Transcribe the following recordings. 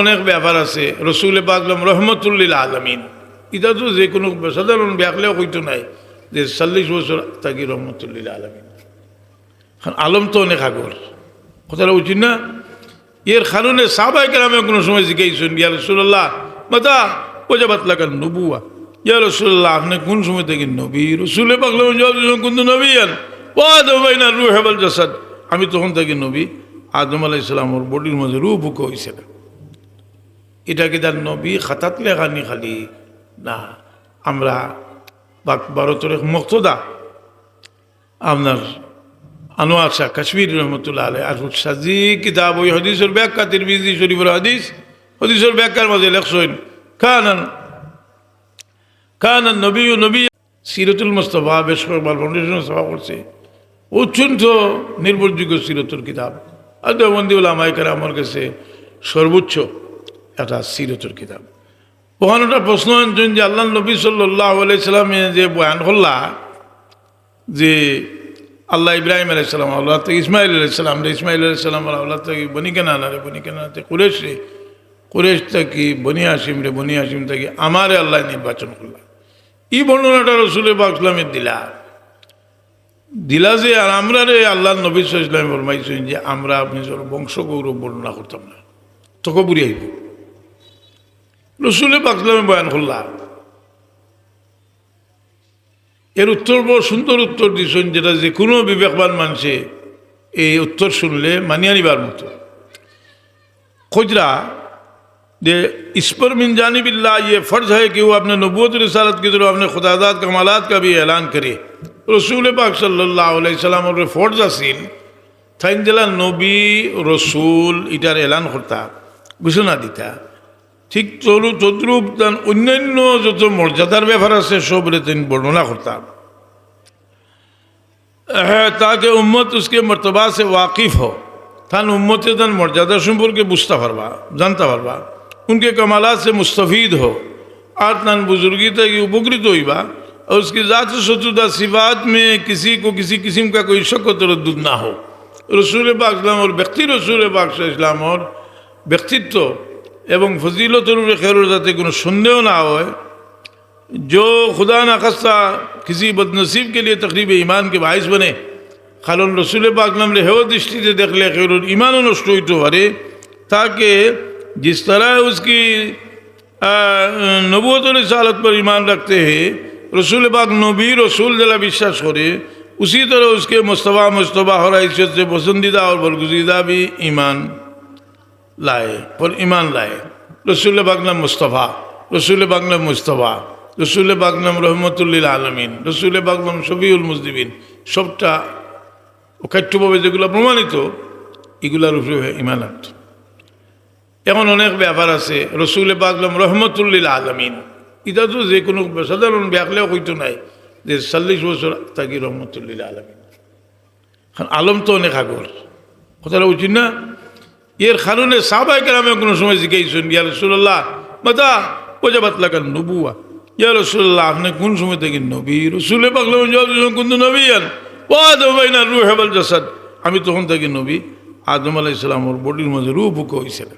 অনেক ব্যাপার আছে। রসুল পাকলাম রহমতুল্লিল আলমিন। এটা তো যে কোনো সাধারণ ব্যাকলেও হইতো নাই যে চল্লিশ বছর থাকি রহমতুল্লিল আলমিন। এখন আলম তো অনেক আগর। কথাটা উচিত না? এর কারণে সাবাই গ্রামে কোনো সময় জিজ্ঞাসুন ইয়া রসুল্লাহ মাতা ওজাবাত লাগান নবুয়া ইয়া রসুল্লাহ আপনি কোন সময় থেকে নবী? রসুলে পাকলাম কিন্তু নবী আন ওয়াদাইনা রু হেবল জাসাদ। আমি তখন থেকে নবী। আদম আলাইসালামর বডির মধ্যে রু বুক হয়েছিল এটা কি তার নবী খাতাত লেখানি খালি। না, আমরা বাক ভারতের মুক্তদা। আপনার আনোয়ার শাহ কাশ্মীর রহমতুল্লাহ আলহ আর সাজি কিতাব, ওই হদিসের ব্যাখ্যা, তিরমিজি শরীফের হদিস, হদিসের ব্যাখ্যার মধ্যে লেখছেন খান খান নবী ও নবী সিরতুল মোস্তফা বেশ কয়েকবার ফাউন্ডেশন সভা করছে। অত্যন্ত নির্ভরযোগ্য সিরতুল কিতাব। আর দেবন্দিউল আমাইকার আমার কাছে সর্বোচ্চ। একটা সিরতুল কিতাব। ওখানে একটা প্রশ্ন আনছেন যে আল্লাহ নবী সাল্লাহ যে বয়ান হল্লা যে আল্লাহ ইব্রাহিম আলাইসালাম আল্লাহ থেকে ইসমাইল আলাইসালাম রে ইসমাইল আলাইসালাম আল্লাহ থেকে বনি কেনানা রে বনি কেনাতে কুরেশ রে। কুরেশ থেকে বনি হাসিম রে, বনি হাসিম থেকে আমারে আল্লাহ নির্বাচন করলা। এই বর্ণনাটা রসুলের বাকলামের দিলা। দিলা যে আর আমরা রে আল্লাহ নবী সাল্লাম ফরমাইছেন যে আমরা নিজের বংশ গৌরব বর্ণনা করতাম না। তোকে বুড়ি আইব। রসুলের বাকলামে বয়ান করলাম এর উত্তর বড় সুন্দর উত্তর দিয়েছেন যেটা যে কোনো বিবেকবান মানুষে এই উত্তর শুনলে মানিয়ে নিবার মতো खोजरा जे इस पर मिन जानिबिल्ला ये फ़र्ज है कि वो अपने नबूत रसालत की तरफ अपने खुदादात कमालात का भी ऐलान करे रसूल पाक सल्लल्लाहु अलैहि वसल्लम और फ़र्ज আসিল থাইন জেলা নবী রসুল এটার এলান করতা ঘোষণা দিতা ঠিক চলু তদ্রুপ তান অন্যান্য যত মর্যাদার ব্যাপার আছে সব তিনি বর্ণনা করতাম হ্যাঁ তাকে উম্মত উসকে মর্তবা সে ওয়াকিফ हो তান উম্মতে তান মর্যাদা সম্পর্কে বুঝতে পারবা জানতে পারবা उनके कमालात से मुस्तफ़ीद हो और तन बुजुर्गी तक उपकृत होइबा और उसकी ज़ात सतुदा सिफात में किसी को किसी किस्म का कोई शक व तरद ना हो रसूल पाक इस्लाम और व्यक्ति रसूल पाक इस्लाम और ব্যক্তিত্ব এবং ফজিলতর উপরে খেরোর যাতে কোনো সন্দেহ না হয় जो खुदा न खास्ता किसी बदनसीब के लिए तकरीब ईमान के बायस बने কারণ রসুল পাকলাম হেও দৃষ্টিতে দেখলে খেরুর ইমানও নষ্ট হইতে পারে তাকে जिस तरह उसकी नबूत और रिसालत पर ईमान रखते हैं रसूल पाक नबी रसूल जला विश्वास करे उसी तरह उसके मुस्तफ़ा मुस्तफ़ा और हैसियत से पसंदीदा और बरगुजीदा भी ईमान লাই, পর ইমান লাই। রসুল বাগনাম মুস্তফা রসুল বাগলাম মুস্তফা রসুল বাগনাম রহমতুল্লিল আলমিন রসুল বাগনাম শফিউল মুজদিবিন সবটা অকাঠ্যভাবে যেগুলো প্রমাণিত, এগুলার উপরে ইমান আনত। এমন অনেক ব্যাপার আছে রসুল বাগলাম রহমতুল্লিল আলমিন। এটা তো যে কোনো সাধারণ ব্যাকলেও হইতো নাই যে চল্লিশ বছর থাকি রহমতুল্লিল আলমিন। আলম তো অনেক আগর। কথাটা উচিত না? এর কারণে সাবাই গ্রামে কোনো সময় জিজ্ঞাসুন ইয়া রসুল্লাহ মাতা ওজাবাত লাগান নবুয়া ইয়া রসুল্লাহ আপনি কোন সময় থেকে নবী? রসুলে পাকলাম কিন্তু নবী আন রু হেবল আমি তখন থেকে নবী। আদম আলাইসালামর বডির মধ্যে রু বুক হয়েছিল।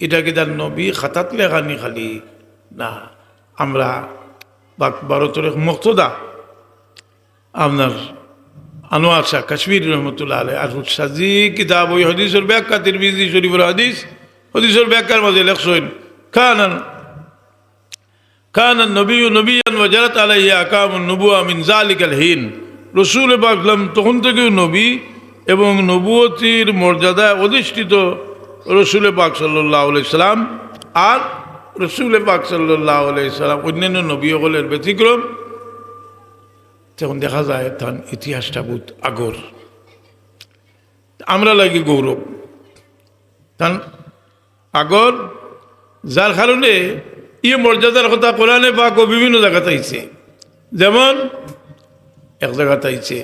এটা কি তার নবী খাতাত লেখানি খালি। না, আমরা বাক ভারতের এক মুক্তদা। আপনার আনোয়ার আচ্ছা, শাহ কাশ্মীর রহমতুল্লাহ আলহ আর সাজি কিতাব, ওই হদিসর ব্যাখ্যা, তিরমিজি শরীফুর হদিস, হদিসর ব্যাখ্যার মাঝে লেখছেন খানান খানান নবী নবীন ওয়াজারাত আলাইয়া আকাম নবুয়া মিন জালিকাল হিন। রসুল বাকলাম তখন থেকেও নবী এবং নবুয়তির মর্যাদায় অধিষ্ঠিত রসুল পাক সাল্লাহ সাল্লাম আর রসুল পাক সাল্লাহ সাল্লাম অন্যান্য নবী সকলের ব্যতিক্রম। তখন দেখা যায় তখন ইতিহাসটা বহুত আগর আমরা লাগি গৌরব তখন আগর যার কারণে ইয়ে মর্যাদার কথা কোরআনে পাক ও বিভিন্ন জায়গাতে আইছে যেমন এক জায়গাতে আইছে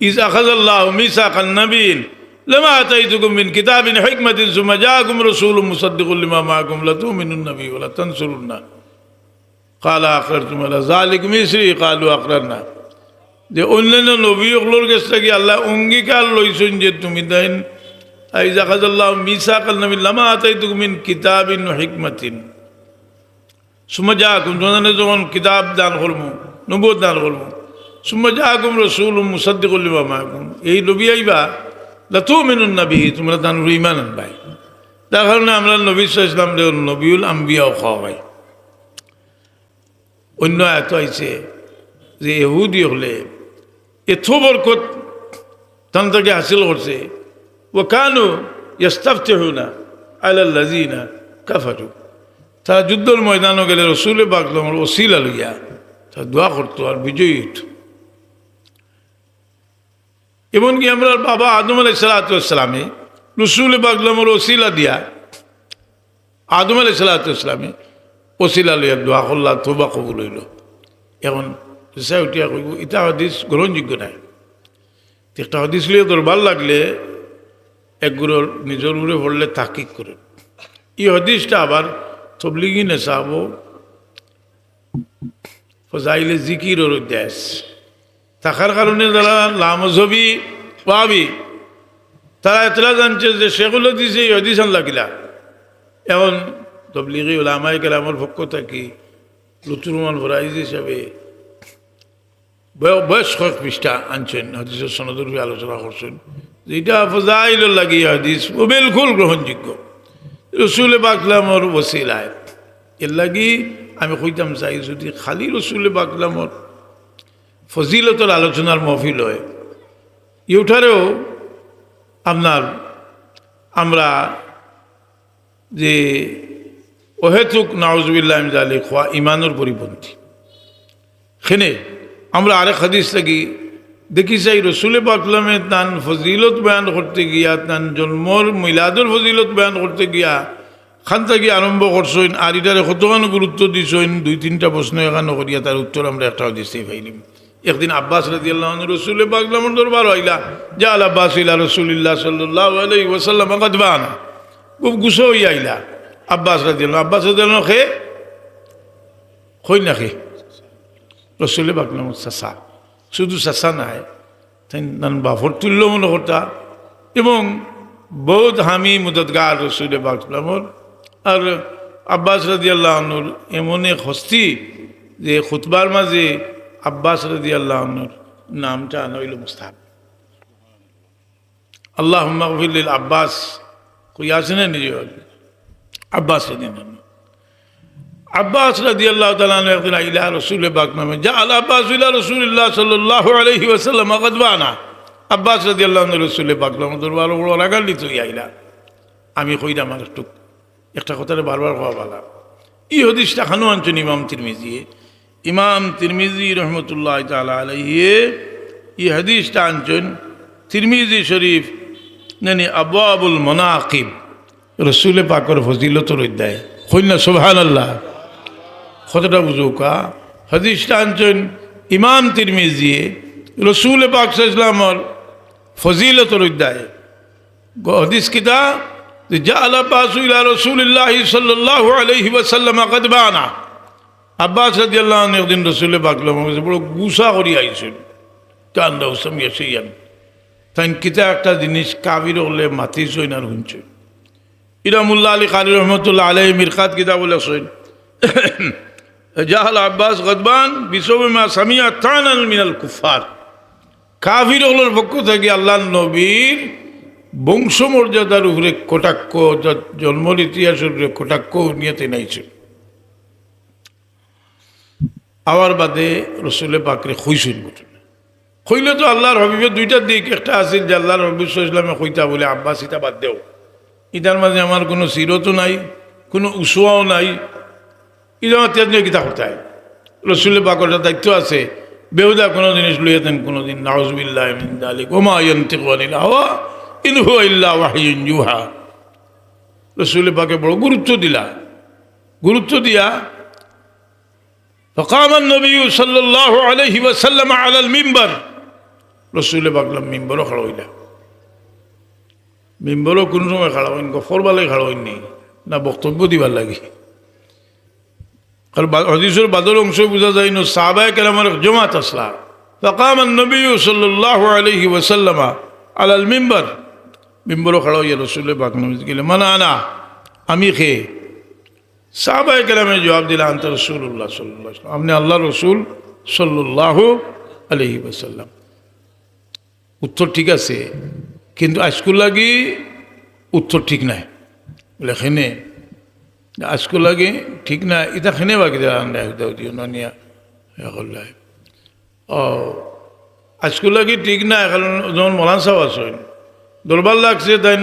ইস আখাজাল্লাহ মিসা খান্নাবিন لما آتيتكم من كتاب حكمة ثم جاءكم رسول مصدق لما معكم لتؤمنن النبي ولا تنصرن قال أقررتم على ذلك مصري قالوا أقررنا যে অন্যান্য নবী ওগুলোর কাছ থেকে আল্লাহ অঙ্গীকার লইছেন যে তুমি দেন। এই জাকাজাল্লাহ মিসা কাল্লামি লামা আতাই তুমিন কিতাবিন হিকমাতিন। সুমজা কুম তোমাদের যখন কিতাব দান করব নবুয় দান করব সুমজা কুম রসুল মুসাদ্দিকুল্লিবা মাহকুম এই নবী আইবা লাতু মিনুন নবী, তোমরা দান ইমান আনবাই তার কারণে আমরা নবী ইসলাম নবীউল আম্বিয়াও খাওয়া হয়। অন্য এত আইছে যে এহুদি হলে এত বরকত তান্তাকে হাসিল করছে। ও কানু ইস্তাফতে না আলাল্লাজিনা কাফারু। তারা যুদ্ধর ময়দানও গেলে রসুলে বাগলামর ওসিলা লইয়া তা দোয়া করতো আর বিজয়ী হইত। এমনকি আমরা বাবা আদম আলাই সালাতামে রসুলে বাগলামর ওসিলা দিয়া আদম আলাই সালাতামে ওসিলা লইয়া দোয়া করলা তোবা কবুল হইল। এখন সে উঠিয়া কইব ইটা হদিস গ্রহণযোগ্য নাই। একটা হদিস লিয়ে দরবার লাগলে, এক গুরুর নিজের উপরে পড়লে তাকিক করে এই হদিসটা আবার তবলিগি নেশাব ফজাইলে জিকির ওর দেশ থাকার কারণে যারা লামজবি পাবি তারা এতলা জানছে যে সেগুলো দিছে এই হদিস লাগিলা। এখন তবলিগি ওলামাই কেলামর পক্ষ থাকি লুতুরুমান ভরাইজ হিসাবে বয়স কয়েক পৃষ্ঠা আনছেন, হদিসের সনদুর আলোচনা করছেন। যেটা ফজাইল লাগি হদিস, ও বিলকুল গ্রহণযোগ্য। রসুল বাকলামর ওসিলায়। এর লাগি আমি কইতাম চাই যদি খালি রসুল বাকলামর ফজিলতর আলোচনার মহফিল হয় ইউঠারেও আপনার, আমরা যে অহেতুক নওয়াজবিল্লাহ ইমানের পরিপন্থী। সেনে আমরা আরেক হাদিস থাকি দেখি চাই রসুলে পাকলামে তান ফজিলত বয়ান করতে গিয়া, তান জন্মর মিলাদুর ফজিলত বয়ান করতে গিয়া খান থাকি আরম্ভ করছেন। আর এটারে কতখান গুরুত্ব দিছেন? দুই, তিনটা প্রশ্ন এখানে করিয়া তার উত্তর আমরা একটাও দিতে পাইলিম একদিন আব্বাস রাজি আল্লাহ রসুলে পাকলামর দরবার হইলা। যা আল আব্বাস ইলা রসুলিল্লাহ সাল্লাহ আলাই ওসাল্লাম কাদবানা খুব গুছো হইয়া আইলা। আব্বাস রাজি আব্বাস রাজি খে খই না খে। রসুলে বাকলাম চাষা শুধু চাষা নাই তুল্য মনে করতা এবং বহুত হামি মুদতগার রসুলে বাকলামর আর আব্বাস রাজি আল্লাহনুর এমন এক হস্তি যে খুতবার মাঝে আব্বাস রাজি আল্লাহনুর নামটা আনা হইল মুস্তাব আল্লাহ মাহফিল আব্বাস, কই আছে না নিজে আব্বাস রাজি আল্লাহ আব্বাস রাজি আল্লাহ তালন একদিন আইলা রসুল বাক নামে যা আল আব্বাস ইলা রসুল্লাহ সাল্লাহ আলহি ওসাল্লাম আকদবানা আব্বাস রাজি আল্লাহ রসুল বাকলাম দরবার বড় রাগালি তুই আইলা। আমি কইরা আমার একটু একটা কথাটা বারবার হওয়া বালা। ই হদিসটা খানু আনছেন ইমাম তিরমিজিয়ে ইমাম তিরমিজি রহমতুল্লাহ তালা আলহিয়ে ই হাদিসটা আনছেন তিরমিজি শরীফ, নানি আবু আবুল মনাকিব। রসুলে পাকর ফজিলতর অধ্যায়। কন্যা সোহান আল্লাহ কতটা বুঝুকা হদিসটা আনছেন ইমাম তিরমিজিয়ে রসুল পাক ইসলামর ফজিলতর অধ্যায় হদিস কিতা যা আল্লাহ ইলা রসুল্লাহ সাল্লাহ আলহি ওসাল্লাম কদবানা আব্বাস রাজিয়াল্লাহ একদিন রসুল পাকলাম বড় গুসা করি আইছেন। কান্দা হুসাম ইয়ান তাই কিতা একটা জিনিস কাবির হলে মাতি সইন আর শুনছেন ইরামুল্লাহ আলী খালি রহমতুল্লাহ আলহ মিরকাত কিতা বলে সইন জাহাল আব্বাস গদবান বিশ্বমা সামিয়া তানাল মিনাল কুফার কাফির হলোর পক্ষ থেকে আল্লাহ নবীর বংশমর্যাদার উপরে কটাক্ষ জন্মর ইতিহাসের উপরে কটাক্ষ নিয়েতে নাইছে। আবার বাদে রসুলে পাকরে খুঁজছেন ঘটনা। খুঁজলে তো আল্লাহর হবিবের দুইটা দিক, একটা আছিল যে আল্লাহর হবিব ইসলামে খুঁজতা বলে আব্বাস ইটা বাদ দেও। ইটার মাঝে আমার কোনো সিরতও নাই, কোনো উসুয়াও নাই এটা আমার তেজনীয় গীতা করতে হয় রসুলের পাকড়টা দায়িত্ব আছে বেহুদা কোনো জিনিস লইয়াতেন কোনো দিন নাউজবিল্লাহ আলিক ওমা ইয়ন্তিকানিল হাওয়া ইনহু ইল্লা ওয়াহিয়ুন ইউহা রসুলের পাকে বড় গুরুত্ব দিলা গুরুত্ব দিয়া فقام النبي صلى الله عليه وسلم على المنبر رسول পাকলাম মিম্বরও খাড়া হইলা মিম্বরও কোন সময় খাড়া হইন গফর বালে খাড়া হইনি না বক্তব্য দিবার লাগে কারণ হদিসের বাদল অংশ বোঝা যায় না সাহাবায় কেরামের জমাত আসলা فقام النبي صلى الله عليه وسلم على المنبر বিম্বরও খাড়া হইয়া রসুল পাক নবী গেলে মানে আনা আমি খেয়ে সাহাবাই কেরামে জবাব দিলে আন্ত রসুল্লাহ সাল্লাহ আপনি আল্লাহ রসুল সাল্লাহ আলহি ওসাল্লাম উত্তর ঠিক আছে কিন্তু আজকুল লাগি উত্তর ঠিক নাই বলে খেনে আজকুল লাগি ঠিক না এটা খেনে বাকি নিয়া করলাই ও আজকুল লাগি ঠিক না, এখন যখন মলান সাহেব আসেন দরবার লাগছে তাই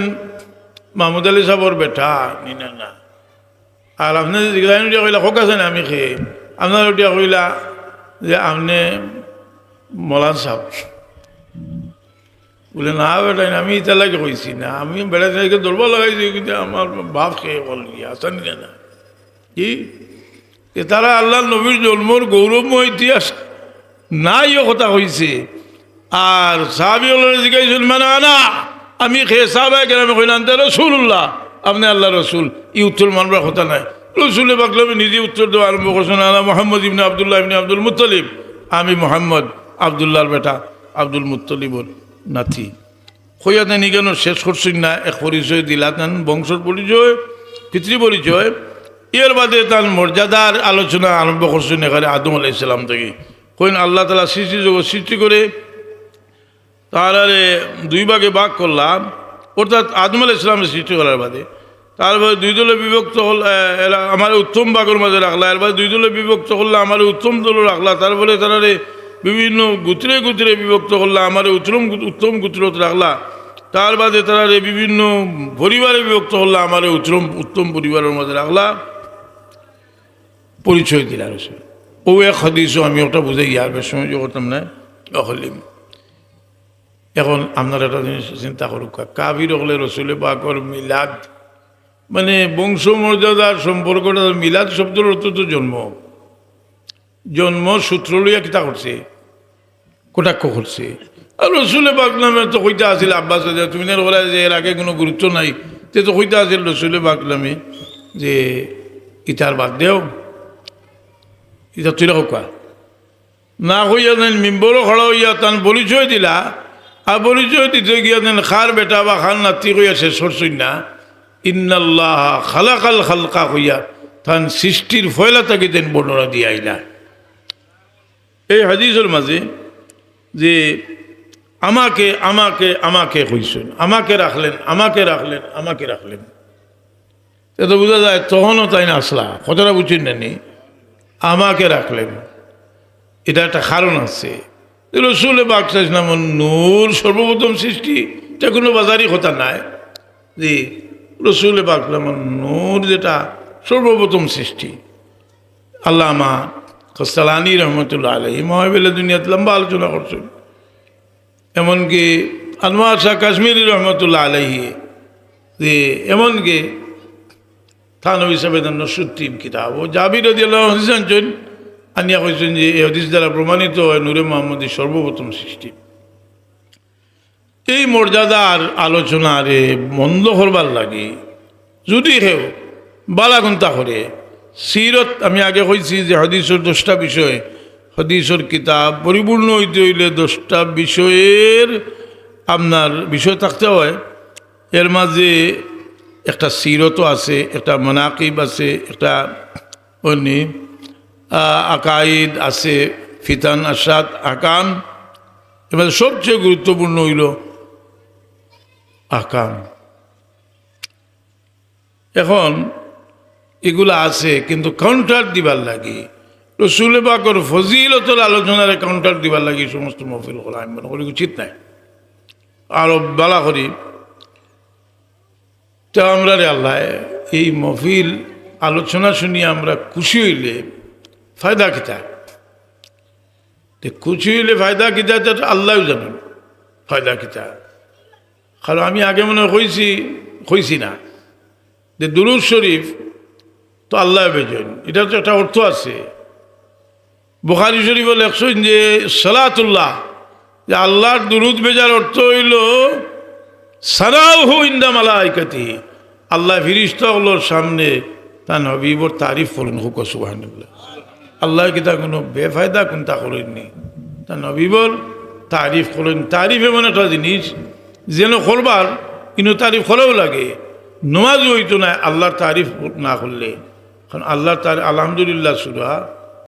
মাহমুদ আলী সাহর বেটা, নিনা না। আর আপনি জিজ্ঞাসা উঠিয়া কইলা, হোক আছে না আমি খেয়ে? আপনার উঠিয়া কইলা যে আপনি মলান সাহেব। বলে, না বেটাই আমি ইটা লাগে কইছি না, আমি বেড়া থেকে দৌড়বা লাগাইছি, কিন্তু আমার বাপ খেয়ে বল গিয়া আসান না কি? এ তারা আল্লাহ নবীর জন্মর গৌরবময় ইতিহাস নাই কথা কইছে। আর সাহাবি জিজ্ঞাসা মানে আনা, আমি খেয়ে সাহাবাই গ্রামে কইলাম তে রসুল্লাহ আপনি আল্লাহ রসুল, ই উত্তর মানবার কথা নাই। রসুলে বাকলামে নিজে উত্তর দেওয়া আরম্ভ করছেন আলা মোহাম্মদ ইবনে আবদুল্লাহ ইবনে আব্দুল মুত্তলিব। আমি মোহাম্মদ আবদুল্লাহর বেটা আব্দুল মুত্তলিবর নাথি। হইয়াতে নিকেন শেষ করছেন না, এক পরিচয় দিলা তান বংশর পরিচয়, পিতৃ পরিচয়। এর বাদে তার মর্যাদার আলোচনা আরম্ভ করছেন এখানে আদম আলাইসাল্লাম থেকে। কইন আল্লাহ তালা সৃষ্টি জগৎ সৃষ্টি করে তারারে দুই ভাগে ভাগ করলাম, অর্থাৎ আদম আলাহ ইসলামের সৃষ্টি করার বাদে। তারপরে দুই দলে বিভক্ত হল আমার উত্তম ভাগের মাঝে রাখলা এরপরে দুই দলে বিভক্ত করলে আমার উত্তম দল রাখলা তারপরে তারারে বিভিন্ন গুত্রে গুত্রে বিভক্ত করলা, আমার উত্তম উত্তম গুত্রত রাখলা। তার বাদে তারারে বিভিন্ন পরিবারে বিভক্ত করলা, আমার উত্তম উত্তম পরিবারের মধ্যে রাখলা। পরিচয় দিলা রসুল। ও এক হদিসও আমি ওটা বুঝে ইয়ার বেশ সময় করতাম না, অহলিম। এখন আপনারা একটা জিনিস চিন্তা করুক কাবির হলে রসুলে পাকর মিলাদ মানে বংশ বংশমর্যাদার সম্পর্কটা, মিলাদ শব্দের অর্থ তো জন্ম। জন্ম সূত্র লইয়া কিতা করছে কটাক্ষ করছে। আর রসুলে নামে তো কইতা আছিল, আব্বাস তুমি বলা যে এর আগে কোনো গুরুত্ব নাই। তে তো কইতা আছিল রসুলে নামে যে, ইতার বাদ দেও। ইতা তুই কোয়া না হইয়া দেন মিম্বরও খড়া হইয়া তান পরিচয় দিলা আর পরিচয় দিতে গিয়া দেন খার বেটা বা খান নাতি হইয়া শেষ করছই না ইন্নাল্লাহ খালাকাল খালকা হইয়া তান সৃষ্টির ফয়লা তাকে দেন বর্ণনা দিয়ে আইলা এই হাদিসের মাঝে যে আমাকে আমাকে আমাকে কইছেন, আমাকে রাখলেন আমাকে রাখলেন আমাকে রাখলেন। তো বোঝা যায় তখনও তাই না আসলা কতটা বুঝছেন না নি? আমাকে রাখলেন। এটা একটা কারণ আছে। রসুল বাকসাম নূর সর্বপ্রথম সৃষ্টি, এটা কোনো বাজারই কথা নাই। যে রসুল বাকলাম নূর যেটা সর্বপ্রথম সৃষ্টি। আল্লামা কস্তালানি রহমতুল্লাহ আলহী মহাবিল্লা দুনিয়াতে লম্বা আলোচনা করছেন। এমনকি আনোয়ার শাহ কাশ্মীরি রহমতুল্লাহ আলহী যে এমনকি থানব হিসাবে নসুদ্দিন কিতাব। ও জাবির হদিসাঞ্চন আনিয়া কইছেন যে এই হদিস দ্বারা প্রমাণিত হয় নূরে মোহাম্মদের সর্বপ্রথম সৃষ্টি। এই মর্যাদার আলোচনারে মন্দ করবার লাগে। যদি হেও বালাগুন্তা করে সিরত, আমি আগে কইছি যে হদিসর দশটা বিষয়। হদিসর কিতাব পরিপূর্ণ হইতে হইলে দশটা বিষয়ের আপনার বিষয় থাকতে হয়। এর মাঝে একটা সিরতও আছে, একটা মনাকিব আছে, একটা অন্য আকাইদ আছে, ফিতান আসাদ আকাম এবার সবচেয়ে গুরুত্বপূর্ণ হইল আকাম এখন এগুলো আছে, কিন্তু কাউন্টার দিবার লাগে। রসুল বাকর ফজিলতর আলোচনার কাউন্টার দিবার লাগে সমস্ত মফিল করা, আমি মনে করি উচিত নাই। আরও বালা করি, তো আমরা রে আল্লাহ, এই মফিল আলোচনা শুনি আমরা খুশি হইলে ফায়দা কিতা? খুশি হইলে ফায়দা কিতা? তো আল্লাহ জানেন, ফায়দা কিতা? কারণ আমি আগে মনে কইছি কইছি না। যে দুরুদ শরীফ তো আল্লাহ বেজন। এটা তো একটা অর্থ আছে। বুখারি শরীফ লেখছেন যে, সালাতুল্লাহ। যে আল্লাহর দুরুদ বেজার অর্থ হইল সারাও হু ইন্দাম আলাইকাতি আল্লাহ ফিরিস্তগুলোর সামনে তা নবীবর তারিফ করেন হুক সুবাহান্লাহ আল্লাহ কি তা কোনো বেফায়দা কোনটা করেননি। তা নবীবর তারিফ করেন। তারিফ এমন একটা জিনিস, যেন করবার, কিন্তু তারিফ হলেও লাগে। নমাজ হইতো না, আল্লাহর তারিফ না করলে। কারণ আল্লাহ তার আলহামদুলিল্লাহ সুরা